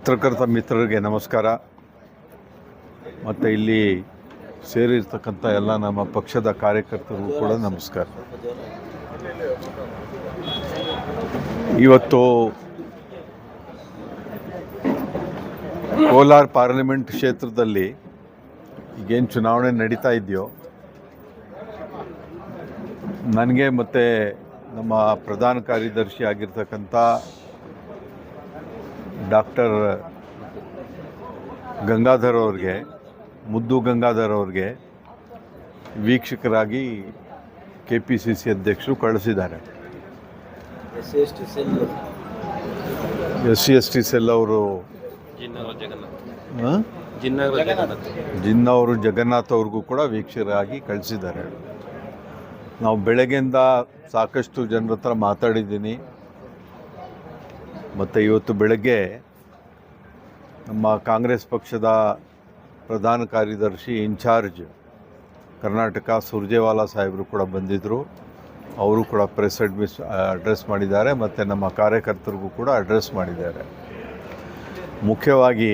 ಪತ್ರಕರ್ತ ಮಿತ್ರರಿಗೆ ನಮಸ್ಕಾರ. ಮತ್ತು ಇಲ್ಲಿ ಸೇರಿರ್ತಕ್ಕಂಥ ಎಲ್ಲ ನಮ್ಮ ಪಕ್ಷದ ಕಾರ್ಯಕರ್ತರಿಗೂ ಕೂಡ ನಮಸ್ಕಾರ. ಇವತ್ತು ಕೋಲಾರ ಪಾರ್ಲಿಮೆಂಟ್ ಕ್ಷೇತ್ರದಲ್ಲಿ ಈಗೇನು ಚುನಾವಣೆ ನಡೀತಾ ಇದೆಯೋ, ನನಗೆ ಮತ್ತು ನಮ್ಮ ಪ್ರಧಾನ ಕಾರ್ಯದರ್ಶಿ ಆಗಿರ್ತಕ್ಕಂಥ ಡಾಕ್ಟರ್ ಗಂಗಾಧರ್ ಅವ್ರಿಗೆ, ಮುದ್ದು ಗಂಗಾಧರ್ ಅವ್ರಿಗೆ ವೀಕ್ಷಕರಾಗಿ ಕೆ ಪಿ ಸಿ ಸಿ ಅಧ್ಯಕ್ಷರು ಕಳಿಸಿದ್ದಾರೆ. S C S T cell ಅವರು ಜಿನ್ನವರು ಜಗನ್ನಾಥ್ ಅವ್ರಿಗೂ ಕೂಡ ವೀಕ್ಷಕರಾಗಿ ಕಳಿಸಿದ್ದಾರೆ. ನಾವು ಬೆಳಗ್ಗೆಯಿಂದ ಸಾಕಷ್ಟು ಜನರ ಹತ್ರ ಮಾತಾಡಿದ್ದೀನಿ. ಮತ್ತು ಇವತ್ತು ಬೆಳಗ್ಗೆ ನಮ್ಮ ಕಾಂಗ್ರೆಸ್ ಪಕ್ಷದ ಪ್ರಧಾನ ಕಾರ್ಯದರ್ಶಿ ಇನ್ಚಾರ್ಜ್ ಕರ್ನಾಟಕ ಸುರ್ಜೇವಾಲಾ ಸಾಹೇಬರು ಕೂಡ ಬಂದಿದ್ದರು ಅವರು ಕೂಡ ಪ್ರೆಸ್ ಅಡ್ಮಿಸ್ ಅಡ್ರೆಸ್ ಮಾಡಿದ್ದಾರೆ ಮತ್ತು ನಮ್ಮ ಕಾರ್ಯಕರ್ತರಿಗೂ ಕೂಡ ಅಡ್ರೆಸ್ ಮಾಡಿದ್ದಾರೆ. ಮುಖ್ಯವಾಗಿ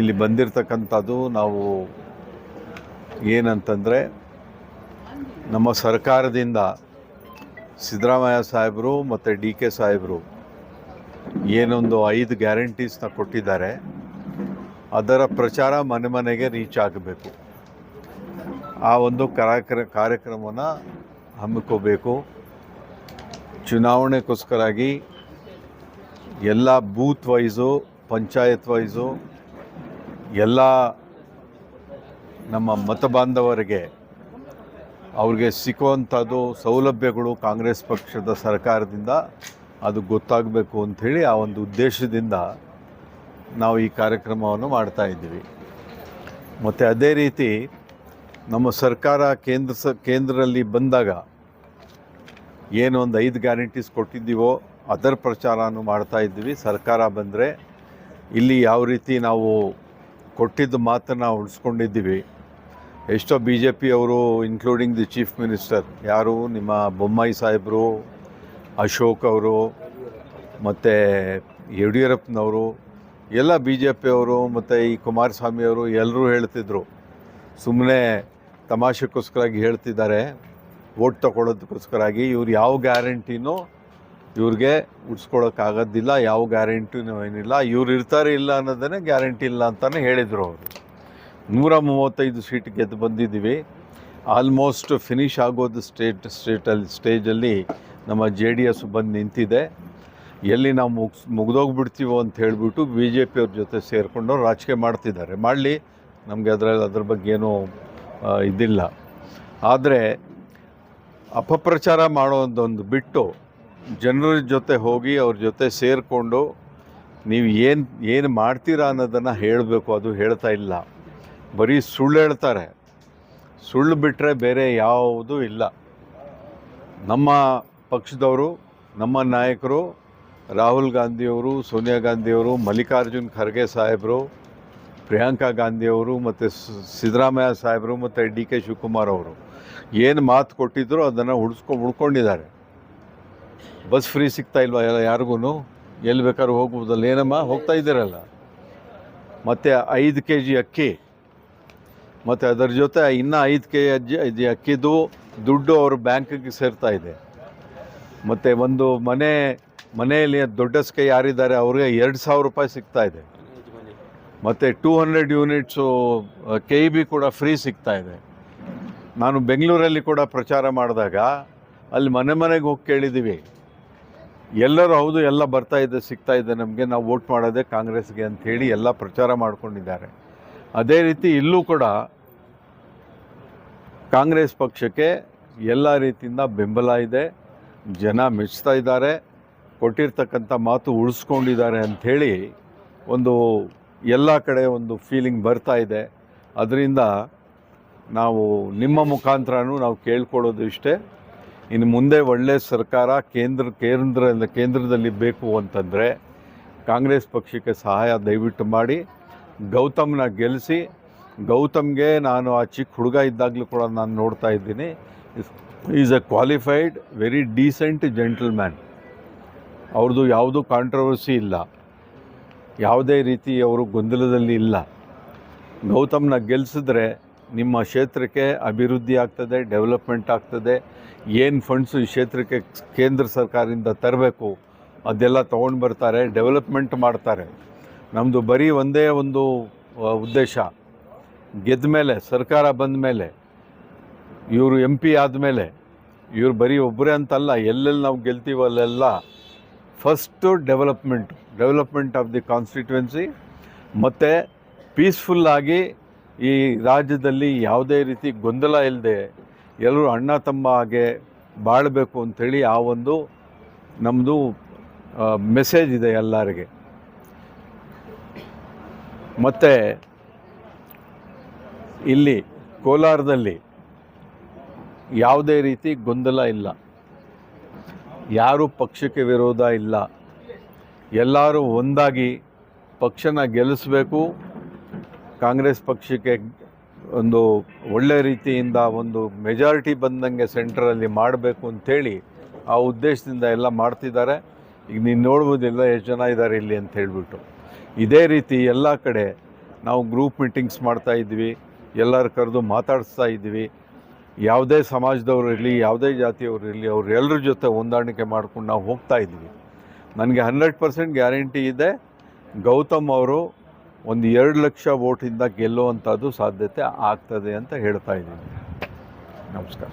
ಇಲ್ಲಿ ಬಂದಿರತಕ್ಕಂಥದ್ದು ನಾವು ಏನಂತಂದರೆ ನಮ್ಮ ಸರ್ಕಾರದಿಂದ ಸಿದ್ದರಾಮಯ್ಯ ಸಾಹೇಬರು ಮತ್ತು ಡಿ ಕೆ ಸಾಹೇಬರು ಏನೊಂದು ಐದು ಗ್ಯಾರಂಟೀಸ್ನ ಕೊಟ್ಟಿದ್ದಾರೆ, ಅದರ ಪ್ರಚಾರ ಮನೆ ಮನೆಗೆ ರೀಚ್ ಆಗಬೇಕು. ಆ ಒಂದು ಕಾರ್ಯಕ್ರ, ಕಾರ್ಯಕ್ರಮವನ್ನು ಹಮ್ಮಿಕೋಬೇಕು. ಚುನಾವಣೆಗೋಸ್ಕರಾಗಿ ಎಲ್ಲ ಬೂತ್ ವೈಸು, ಪಂಚಾಯತ್ ವೈಸು, ಎಲ್ಲ ನಮ್ಮ ಮತ ಬಾಂಧವರಿಗೆ ಅವ್ರಿಗೆ ಸಿಕ್ಕುವಂಥದ್ದು ಸೌಲಭ್ಯಗಳು ಕಾಂಗ್ರೆಸ್ ಪಕ್ಷದ ಸರ್ಕಾರದಿಂದ ಅದು ಗೊತ್ತಾಗಬೇಕು ಅಂಥೇಳಿ ಆ ಒಂದು ಉದ್ದೇಶದಿಂದ ನಾವು ಈ ಕಾರ್ಯಕ್ರಮವನ್ನು ಮಾಡ್ತಾ ಇದ್ದೀವಿ. ಮತ್ತು ಅದೇ ರೀತಿ ನಮ್ಮ ಸರ್ಕಾರ ಕೇಂದ್ರ ಸ, ಕೇಂದ್ರದಲ್ಲಿ ಬಂದಾಗ ಏನು ಒಂದು ಐದು ಗ್ಯಾರಂಟೀಸ್ ಕೊಟ್ಟಿದ್ದೀವೋ ಅದರ ಪ್ರಚಾರನೂ ಮಾಡ್ತಾ ಇದ್ದೀವಿ. ಸರ್ಕಾರ ಬಂದರೆ ಇಲ್ಲಿ ಯಾವ ರೀತಿ ನಾವು ಕೊಟ್ಟಿದ್ದ ಮಾತನ್ನು ಉಳಿಸ್ಕೊಂಡಿದ್ದೀವಿ. ಎಷ್ಟೋ ಬಿ ಜೆ ಪಿಯವರು ಇನ್ಕ್ಲೂಡಿಂಗ್ ದಿ ಚೀಫ್ ಮಿನಿಸ್ಟರ್ ಯಾರು, ನಿಮ್ಮ ಬೊಮ್ಮಾಯಿ ಸಾಹೇಬರು ಅಶೋಕ್ ಅವರು ಮತ್ತು ಯಡಿಯೂರಪ್ಪನವರು, ಎಲ್ಲ ಬಿ ಜೆ ಪಿಯವರು ಮತ್ತು ಈ ಕುಮಾರಸ್ವಾಮಿಯವರು ಎಲ್ಲರೂ ಹೇಳ್ತಿದ್ರು. ಸುಮ್ಮನೆ ತಮಾಷೆಗೋಸ್ಕರಾಗಿ ಹೇಳ್ತಿದ್ದಾರೆ. ಓಟ್ ತಗೊಳ್ಳೋದಕ್ಕೋಸ್ಕರಾಗಿ ಇವ್ರು ಯಾವ ಗ್ಯಾರಂಟಿನೂ ಇವ್ರಿಗೆ ಉಡ್ಸ್ಕೊಳಕ್ಕಾಗೋದಿಲ್ಲ. ಯಾವ ಗ್ಯಾರಂಟಿನೂ ಏನಿಲ್ಲ. ಇವ್ರು ಇರ್ತಾರೆ ಇಲ್ಲ ಅನ್ನೋದನ್ನೇ ಗ್ಯಾರಂಟಿ ಇಲ್ಲ ಅಂತಲೇ ಹೇಳಿದರು ಅವರು. ನೂರ ಮೂವತ್ತೈದು ಸೀಟ್ ಗೆದ್ದು ಬಂದಿದ್ದೀವಿ. ಆಲ್ಮೋಸ್ಟ್ ಫಿನಿಶ್ ಆಗೋದು ಸ್ಟೇಟ್, ಸ್ಟೇಟಲ್ಲಿ, ಸ್ಟೇಜಲ್ಲಿ ನಮ್ಮ ಜೆ ಡಿ ಎಸ್ ಬಂದು ನಿಂತಿದೆ. ಎಲ್ಲಿ ನಾವು ಮುಗ್ಸ್, ಮುಗ್ದೋಗ್ಬಿಡ್ತೀವೋ ಅಂತ ಹೇಳಿಬಿಟ್ಟು ಬಿ ಜೆ ಪಿಯವ್ರ ಜೊತೆ ಸೇರಿಕೊಂಡು ರಾಜಕೀಯ ಮಾಡ್ತಿದ್ದಾರೆ. ಮಾಡಲಿ, ನಮಗೆ ಅದರಲ್ಲಿ ಅದ್ರ ಬಗ್ಗೆ ಏನೂ ಇದಿಲ್ಲ. ಆದರೆ ಅಪಪ್ರಚಾರ ಮಾಡೋದೊಂದು ಬಿಟ್ಟು ಜನರ ಜೊತೆ ಹೋಗಿ ಅವ್ರ ಜೊತೆ ಸೇರಿಕೊಂಡು ನೀವು ಏನು ಏನು ಮಾಡ್ತೀರಾ ಅನ್ನೋದನ್ನು ಹೇಳಬೇಕು, ಅದು ಹೇಳ್ತಾ ಇಲ್ಲ. ಬರೀ ಸುಳ್ಳು ಹೇಳ್ತಾರೆ. ಸುಳ್ಳು ಬಿಟ್ಟರೆ ಬೇರೆ ಯಾವುದೂ ಇಲ್ಲ. ನಮ್ಮ ಪಕ್ಷದವರು, ನಮ್ಮ ನಾಯಕರು, ರಾಹುಲ್ ಗಾಂಧಿಯವರು, ಸೋನಿಯಾ ಗಾಂಧಿಯವರು, ಮಲ್ಲಿಕಾರ್ಜುನ್ ಖರ್ಗೆ ಸಾಹೇಬರು, ಪ್ರಿಯಾಂಕಾ ಗಾಂಧಿಯವರು ಮತ್ತು ಸಿದ್ದರಾಮಯ್ಯ ಸಾಹೇಬರು ಮತ್ತು ಡಿ ಕೆ ಶಿವಕುಮಾರ್ ಅವರು ಏನು ಮಾತು ಕೊಟ್ಟಿದ್ರು ಅದನ್ನು ಹುಡ್ಸ್ಕೊ ಉಳ್ಕೊಂಡಿದ್ದಾರೆ ಬಸ್ ಫ್ರೀ ಸಿಗ್ತಾ ಇಲ್ವಾ ಎಲ್ಲ ಯಾರಿಗೂ ಎಲ್ಲಿ ಬೇಕಾದ್ರೂ ಹೋಗ್ಬೋದಲ್ಲ. ಏನಮ್ಮ? ಹೋಗ್ತಾ ಇದ್ದೀರಲ್ಲ. ಮತ್ತು ಐದು ಕೆ ಜಿ ಅಕ್ಕಿ. ಮತ್ತು ಅದರ ಜೊತೆ ಇನ್ನೂ ಐದು ಕೆ ಜಿ ಅಕ್ಕಿದು ದುಡ್ಡು ಅವ್ರ ಬ್ಯಾಂಕಿಗೆ ಸೇರ್ತಾ ಇದೆ. ಮತ್ತು ಒಂದು ಮನೆ, ಮನೆಯಲ್ಲಿ ದೊಡ್ಡ ಸ್ಕೈ ಯಾರಿದ್ದಾರೆ, ಅವ್ರಿಗೆ ಎರಡು ಸಾವಿರ ರೂಪಾಯಿ ಸಿಗ್ತಾ ಇದೆ. ಮತ್ತು two hundred units K E B ಕೂಡ ಫ್ರೀ ಸಿಗ್ತಾ ಇದೆ. ನಾನು ಬೆಂಗಳೂರಲ್ಲಿ ಕೂಡ ಪ್ರಚಾರ ಮಾಡಿದಾಗ, ಅಲ್ಲಿ ಮನೆ ಮನೆಗೆ ಹೋಗಿ ಕೇಳಿದ್ದೀವಿ ಎಲ್ಲರೂ ಹೌದು, ಎಲ್ಲ ಬರ್ತಾ ಇದೆ, ಸಿಗ್ತಾ ಇದೆ, ನಮಗೆ ನಾವು ವೋಟ್ ಮಾಡೋದೇ ಕಾಂಗ್ರೆಸ್ಗೆ ಅಂಥೇಳಿ ಎಲ್ಲ ಪ್ರಚಾರ ಮಾಡ್ಕೊಂಡಿದ್ದಾರೆ. ಅದೇ ರೀತಿ ಇಲ್ಲೂ ಕೂಡ ಕಾಂಗ್ರೆಸ್ ಪಕ್ಷಕ್ಕೆ ಎಲ್ಲ ರೀತಿಯಿಂದ ಬೆಂಬಲ ಇದೆ. ಜನ ಮೆಚ್ತಾ ಇದ್ದಾರೆ, ಕೊಟ್ಟಿರ್ತಕ್ಕಂಥ ಮಾತು ಉಳಿಸ್ಕೊಂಡಿದ್ದಾರೆ ಅಂಥೇಳಿ ಒಂದು ಎಲ್ಲ ಕಡೆ ಒಂದು ಫೀಲಿಂಗ್ ಬರ್ತಾ ಇದೆ. ಅದರಿಂದ ನಾವು ನಿಮ್ಮ ಮುಖಾಂತರನೂ ನಾವು ಕೇಳ್ಕೊಳ್ಳೋದು ಇಷ್ಟೇ. ಇನ್ನು ಮುಂದೆ ಒಳ್ಳೆಯ ಸರ್ಕಾರ ಕೇಂದ್ರ ಕೇಂದ್ರ, ಕೇಂದ್ರದಲ್ಲಿ ಬೇಕು ಅಂತಂದರೆ ಕಾಂಗ್ರೆಸ್ ಪಕ್ಷಕ್ಕೆ ಸಹಾಯ ದಯವಿಟ್ಟು ಮಾಡಿ, ಗೌತಮ್ನ ಗೆಲ್ಲಿಸಿ ಗೌತಮ್ಗೆ ನಾನು ಆ ಚಿಕ್ಕ ಹುಡುಗ ಇದ್ದಾಗಲೂ ಕೂಡ ನಾನು ನೋಡ್ತಾ ಇದ್ದೀನಿ. Is a qualified, very decent gentleman. ಅವ್ರದ್ದು ಯಾವುದೂ ಕಾಂಟ್ರವರ್ಸಿ ಇಲ್ಲ. ಯಾವುದೇ ರೀತಿ ಅವರು ಗೊಂದಲದಲ್ಲಿ ಇಲ್ಲ. ಗೌತಮ್ನ ಗೆಲ್ಲಿಸಿದ್ರೆ ನಿಮ್ಮ ಕ್ಷೇತ್ರಕ್ಕೆ ಅಭಿವೃದ್ಧಿ ಆಗ್ತದೆ, ಡೆವಲಪ್ಮೆಂಟ್ ಆಗ್ತದೆ. ಏನು ಫಂಡ್ಸು ಈ ಕ್ಷೇತ್ರಕ್ಕೆ ಕೇಂದ್ರ ಸರ್ಕಾರದಿಂದ ತರಬೇಕು, ಅದೆಲ್ಲ ತೊಗೊಂಡು ಬರ್ತಾರೆ, ಡೆವಲಪ್ಮೆಂಟ್ ಮಾಡ್ತಾರೆ. ನಮ್ಮದು ಬರೀ ಒಂದೇ ಒಂದು ಉದ್ದೇಶ. ಗೆದ್ದ ಮೇಲೆ ಸರ್ಕಾರ ಬಂದ ಮೇಲೆ ಇವರು ಎಂ ಪಿ ಆದಮೇಲೆ, ಇವರು ಬರೀ ಒಬ್ಬರೇ ಅಂತಲ್ಲ, ಎಲ್ಲೆಲ್ಲಿ ನಾವು ಗೆಲ್ತೀವೋ ಅಲ್ಲೆಲ್ಲ first development development of the constituency ಮತ್ತು ಪೀಸ್ಫುಲ್ಲಾಗಿ ಈ ರಾಜ್ಯದಲ್ಲಿ ಯಾವುದೇ ರೀತಿ ಗೊಂದಲ ಇಲ್ಲದೆ ಎಲ್ಲರೂ ಅಣ್ಣ ತಮ್ಮ ಹಾಗೆ ಬಾಳಬೇಕು ಅಂಥೇಳಿ ಆ ಒಂದು ನಮ್ಮದು ಮೆಸೇಜ್ ಇದೆ ಎಲ್ಲರಿಗೆ. ಮತ್ತು ಇಲ್ಲಿ ಕೋಲಾರದಲ್ಲಿ ಯಾವುದೇ ರೀತಿ ಗೊಂದಲ ಇಲ್ಲ. ಯಾರೂ ಪಕ್ಷಕ್ಕೆ ವಿರೋಧ ಇಲ್ಲ. ಎಲ್ಲರೂ ಒಂದಾಗಿ ಪಕ್ಷನ ಗೆಲ್ಲಿಸಬೇಕು. ಕಾಂಗ್ರೆಸ್ ಪಕ್ಷಕ್ಕೆ ಒಂದು ಒಳ್ಳೆ ರೀತಿಯಿಂದ ಒಂದು ಮೆಜಾರಿಟಿ ಬಂದಂಗೆ ಸೆಂಟ್ರಲ್ಲಿ ಮಾಡಬೇಕು ಅಂಥೇಳಿ ಆ ಉದ್ದೇಶದಿಂದ ಎಲ್ಲ ಮಾಡ್ತಿದ್ದಾರೆ. ಈಗ ನೀನು ನೋಡ್ಬೋದಿಲ್ಲ ಎಷ್ಟು ಜನ ಇದ್ದಾರೆ ಇಲ್ಲಿ ಅಂತ ಹೇಳಿಬಿಟ್ಟು. ಇದೇ ರೀತಿ ಎಲ್ಲ ಕಡೆ ನಾವು ಗ್ರೂಪ್ ಮೀಟಿಂಗ್ಸ್ ಮಾಡ್ತಾ ಇದ್ವಿ. ಎಲ್ಲರ ಕರೆದು ಮಾತಾಡಿಸ್ತಾ ಇದ್ವಿ. ಯಾವುದೇ ಸಮಾಜದವ್ರು ಇರಲಿ, ಯಾವುದೇ ಜಾತಿಯವರು ಇರಲಿ, ಅವ್ರು ಎಲ್ಲರ ಜೊತೆ ಹೊಂದಾಣಿಕೆ ಮಾಡ್ಕೊಂಡು ನಾವು ಹೋಗ್ತಾ ಇದ್ವಿ. ನನಗೆ ಹಂಡ್ರೆಡ್ ಪರ್ಸೆಂಟ್ ಗ್ಯಾರಂಟಿ ಇದೆ. ಗೌತಮ್ ಅವರು ಒಂದು ಎರಡು ಲಕ್ಷ ವೋಟಿಂದ ಗೆಲ್ಲುವಂಥದ್ದು ಸಾಧ್ಯತೆ ಆಗ್ತದೆ ಅಂತ ಹೇಳ್ತಾ ಇದ್ದೀನಿ. ನಮಸ್ಕಾರ.